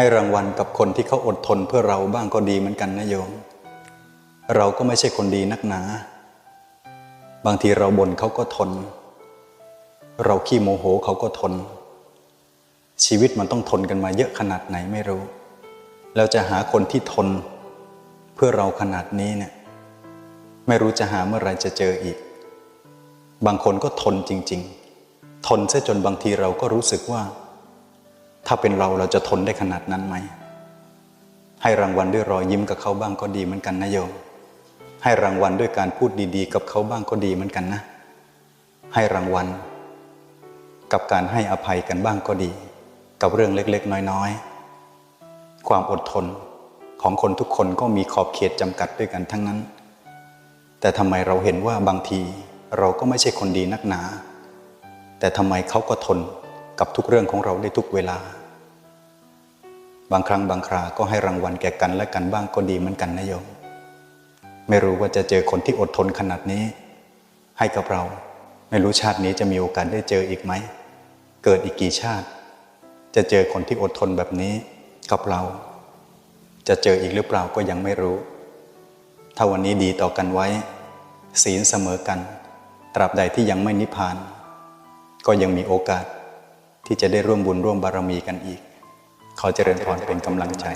ให้รางวัลกับคนที่เขาอดทนเพื่อเราบ้างก็ดีเหมือนกันนะโยม เราก็ไม่ใช่คนดีนักหนา บางทีเราบ่นเขาก็ทน เราขี้โมโหเขาก็ทน ชีวิตมันต้องทนกันมาเยอะขนาดไหนไม่รู้ แล้วจะหาคนที่ทน เพื่อเราขนาดนี้เนี่ย ไม่รู้จะหาเมื่อไรจะเจออีก บางคนก็ทนจริง ๆ ทนซะจนบางทีเราก็รู้สึกว่า ถ้าเป็นเราเราจะทนได้ขนาดนั้นไหม ให้รางวัลด้วยรอยยิ้มกับเขาบ้างก็ดีเหมือนกันนะโยม ให้รางวัลด้วยการพูดดีๆ กับเขาบ้างก็ดีเหมือนกันนะ ให้รางวัล กับการให้อภัยกันบ้างก็ดี กับเรื่องเล็กๆ น้อยๆ ความอดทนของคนทุกคนก็มีขอบเขตจำกัดด้วยกันทั้งนั้น แต่ทำไมเราเห็นว่าบางทีเราก็ไม่ใช่คนดีนักหนา แต่ทำไมเขาก็ทน กับทุกเรื่องของเราได้ทุกเวลา บางครั้งบางครา ก็ให้รางวัลแก่กันและกันบ้างก็ดีเหมือนกันนะโยม ไม่รู้ว่าจะเจอคนที่อดทนขนาดนี้ ให้กับเรา ไม่รู้ชาตินี้จะมีโอกาสได้เจออีกไหม เกิดอีกกี่ชาติ จะเจอคนที่อดทนแบบนี้กับเรา จะเจออีกหรือเปล่าก็ยังไม่รู้ ถ้าวันนี้ดีต่อกันไว้ ศีลเสมอกัน ตราบใดที่ยังไม่นิพพาน ก็ยังมีโอกาส ที่จะได้ร่วมบุญร่วมบารมีกันอีก ขอเจริญพรเป็นกำลังใจ